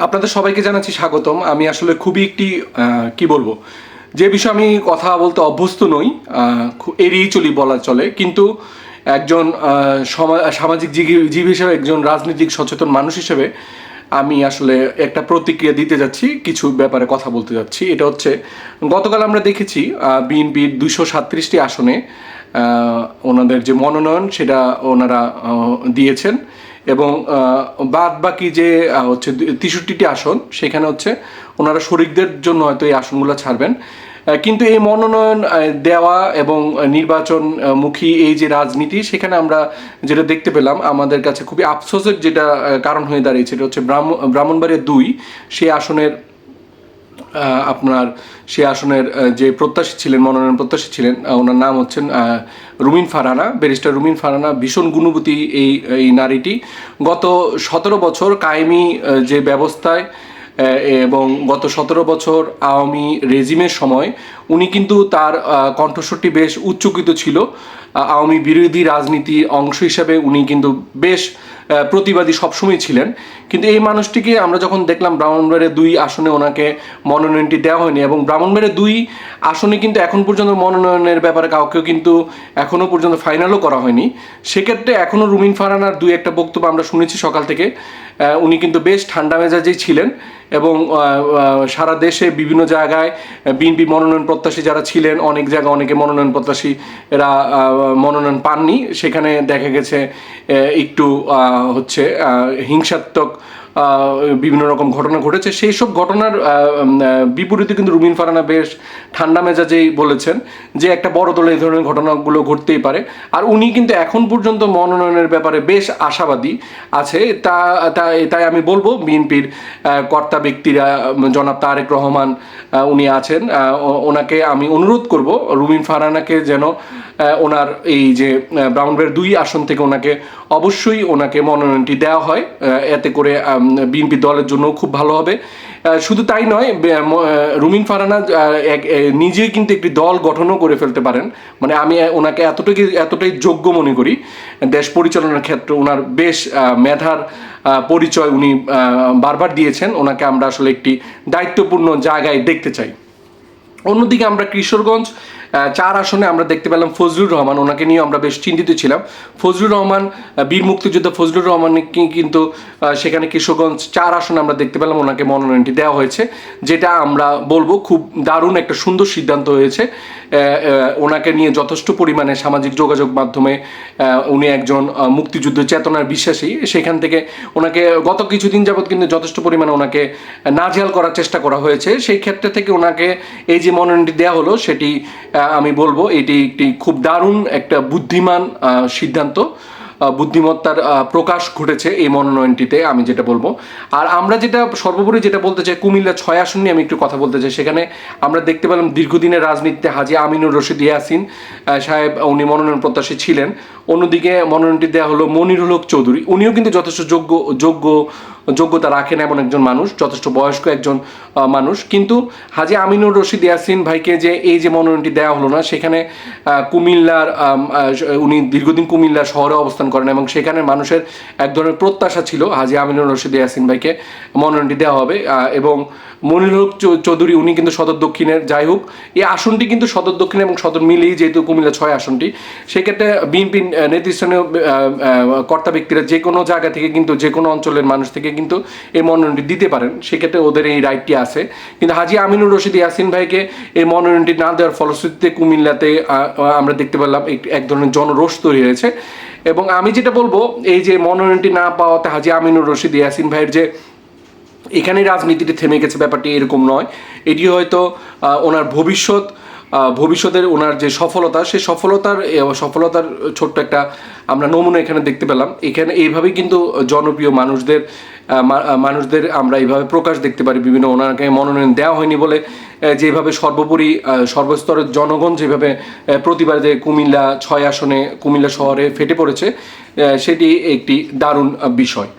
আপনাদের সবাইকে জানাচ্ছি স্বাগতম। আমি আসলে খুবই একটি কি বলব, যে বিষয়ে আমি কথা বলতে অভ্যস্ত নই এড়িয়ে চলি বলা চলে। কিন্তু একজন সমা- সামাজিক জীবী হিসেবে, একজন রাজনৈতিক সচেতন মানুষ হিসেবে আমি আসলে একটা প্রতিক্রিয়া দিতে যাচ্ছি, কিছু ব্যাপারে কথা বলতে যাচ্ছি। এটা হচ্ছে, গতকাল আমরা দেখেছি বিএনপির দুশো সাতত্রিশটি আসনে ওনাদের যে মনোনয়ন, সেটা ওনারা দিয়েছেন। এবং বাদ বাকি যে হচ্ছে তেষট্টিটি আসন, সেখানে হচ্ছে ওনারা শরিকদের জন্য হয়তো এই আসনগুলো ছাড়বেন। কিন্তু এই মনোনয়ন দেওয়া এবং নির্বাচন মুখী এই যে রাজনীতি, সেখানে আমরা যেটা দেখতে পেলাম, আমাদের কাছে খুবই আফসোসের যেটা কারণ হয়ে দাঁড়িয়েছে এটা হচ্ছে ব্রাহ্ম, ব্রাহ্মণবাড়িয়া দুই, সেই আসনের আপনার সে আসনের যে প্রত্যাশী ছিলেন, মনোনয়ন প্রত্যাশী ছিলেন ওনার নাম হচ্ছেন রুমিন ফারানা, ব্যারিস্টার রুমিন ফারানা, ভীষণ গুণবতী এই এই নারীটি। গত সতেরো বছর কায়েমি যে ব্যবস্থায় এবং গত সতেরো বছর আওয়ামী রেজিমের সময়, উনি কিন্তু তার কণ্ঠস্বরটি বেশ উচ্চকিত ছিল। আওয়ামী বিরোধী রাজনীতির অংশ হিসাবে উনি কিন্তু বেশ প্রতিবাদী সবসময় ছিলেন। কিন্তু এই মানুষটিকে আমরা যখন দেখলাম ব্রাহ্মণবাড়িয়া দুই আসনে ওনাকে মনোনয়নটি দেওয়া হয়নি এবং ব্রাহ্মণবাড়িয়া দুই আসনে কিন্তু এখন পর্যন্ত মনোনয়নের ব্যাপারে কাউকেও কিন্তু এখনও পর্যন্ত ফাইনালও করা হয়নি। সেক্ষেত্রে এখনও রুমিন ফারানার দুই একটা বক্তব্য আমরা শুনেছি সকাল থেকে। উনি কিন্তু বেশ ঠান্ডা মেজাজেই ছিলেন এবং সারা দেশে বিভিন্ন জায়গায় বিএনপি মনোনয়ন প্রত্যাশী যারা ছিলেন, অনেক জায়গায় অনেকে মনোনয়ন প্রত্যাশী এরা মনোনয়ন পাননি। সেখানে দেখা গেছে একটু হচ্ছে হিংসাত্মক বিভিন্ন রকম ঘটনা ঘটেছে। সেই সব ঘটনার বিপরীতে কিন্তু রুমিন ফারানা বেশ ঠান্ডা মেজাজেই বলেছেন যে একটা বড় দলে এই ধরনের ঘটনাগুলো ঘটতেই পারে। আর উনি কিন্তু এখন পর্যন্ত মনোনয়নের ব্যাপারে বেশ আশাবাদী আছে। তা তাই আমি বলব, বিএনপির কর্তা ব্যক্তিরা জনাব তারেক রহমান উনি আছেন। ওনাকে আমি অনুরোধ করব রুমিন ফারানাকে যেন ওনার এই যে ব্রাউনবের দুই আসন থেকে ওনাকে অবশ্যই ওনাকে মনোনয়নটি দেওয়া হয় এতে করে বিএনপি দলের জন্য খুব ভালো হবে। শুধু তাই নয় রুমিন ফারানা নিজেই কিন্তু একটি দল গঠনও করে ফেলতে পারেন। মানে আমি ওনাকে এতটাই এতটাই যোগ্য মনে করি, দেশ পরিচালনার ক্ষেত্রে ওনার বেশ মেধার পরিচয় উনি বারবার দিয়েছেন। ওনাকে আমরা আসলে একটি দায়িত্বপূর্ণ জায়গায় দেখতে চাই। অন্যদিকে আমরা কিশোরগঞ্জ চার আসনে আমরা দেখতে পেলাম ফজলুর রহমান, ওনাকে নিয়ে আমরা বেশ চিন্তিত ছিলাম। ফজলুর রহমান বীর মুক্তিযোদ্ধা ফজলুর রহমানকে কিন্তু সেখানে কিশোরগঞ্জ চার আসনে আমরা দেখতে পেলাম, ওনাকে মনোনয়নটি দেওয়া হয়েছে, যেটা আমরা বলব খুব দারুণ একটা সুন্দর সিদ্ধান্ত হয়েছে। ওনাকে নিয়ে যথেষ্ট পরিমাণে সামাজিক যোগাযোগ মাধ্যমে উনি একজন মুক্তিযুদ্ধ চেতনার বিশ্বাসী। সেখান থেকে ওনাকে গত কিছুদিন যাবৎ কিন্তু যথেষ্ট পরিমাণে ওনাকে নাজেহাল করার চেষ্টা করা হয়েছে। সেই ক্ষেত্রে থেকে ওনাকে এই যে মনোনয়নটি দেওয়া হলো, সেটি আমি বলব, এটি একটি খুব দারুণ একটা বুদ্ধিমান সিদ্ধান্ত। বুদ্ধিমত্তার প্রকাশ ঘটেছে এই মনোনয়নটিতে, আমি যেটা বলব। আর আমরা যেটা, সর্বোপরি যেটা বলতে চাই, কুমিল্লা ছয় আসন নিয়ে আমি একটু কথা বলতে চাই। সেখানে আমরা দেখতে পেলাম দীর্ঘদিনের রাজনীতিতে হাজি আমিনুর রশিদ ইয়াসিন সাহেব, উনি মনোনয়ন প্রত্যাশী ছিলেন। অন্যদিকে মনোনয়নটি দেওয়া হলো মনিরুল হক চৌধুরী। উনিও কিন্তু যথেষ্ট যোগ্য যোগ্য যোগ্যতা রাখেন এমন একজন মানুষ, যথেষ্ট বয়স্ক একজন মানুষ। কিন্তু হাজি আমিনুর রশিদ ইয়াসিন ভাইকে যে এই যে মনোনয়নটি দেওয়া হলো না, সেখানে কুমিল্লার উনি দীর্ঘদিন কুমিল্লার শহরে অবস্থান করেন এবং সেখানে মানুষের এক ধরনের প্রত্যাশা ছিল হাজি আমিনুর রশিদ ইয়াসিন ভাইকে মনোনয়নটি দেওয়া হবে এবং মনির হক চৌধুরী, উনি কিন্তু সদর দক্ষিণের, যাই হোক, এই আসনটি কিন্তু সদর দক্ষিণ এবং সদর মিলিয়ে যেহেতু কুমিল্লা ছয় আসনটি, সেক্ষেত্রে বিএনপি নেতৃস্থানীয় কর্তা ব্যক্তিরা যে কোনো জায়গা থেকে কিন্তু, যে কোনো অঞ্চলের মানুষ থেকে কিন্তু এই মনোনয়নটি দিতে পারেন। সেক্ষেত্রে ওদের এই রাইটটি আছে। কিন্তু হাজি আমিনুর রশিদ ইয়াসিন ভাইকে এই মনোনয়নটি না দেওয়ার ফলশ্রুতিতে কুমিল্লাতে আমরা দেখতে পেলাম এক ধরনের জনরোষ তৈরি হয়েছে। এবং আমি যেটা বলব, এই যে মনোনয়নটি না পাওয়াতে হাজি আমিনুর রশিদ ইয়াসিন ভাইয়ের যে এখানে রাজনীতিটি থেমে গেছে ব্যাপারটি এরকম নয়। এটি হয়তো ওনার ভবিষ্যৎ ভবিষ্যতের ওনার যে সফলতা সেই সফলতার সফলতার ছোট্ট একটা আমরা নমুনা এখানে দেখতে পেলাম। এখানে এইভাবেই কিন্তু জনপ্রিয় মানুষদের মানুষদের আমরা এইভাবে প্রকাশ দেখতে পারি। বিভিন্ন ওনাকে মনোনয়ন দেওয়া হয়নি বলে যেভাবে সর্বোপরি সর্বস্তরের জনগণ যেভাবে প্রতিবাদে কুমিল্লা ছয় আসনে কুমিল্লা শহরে ফেটে পড়েছে সেটি একটি দারুণ বিষয়।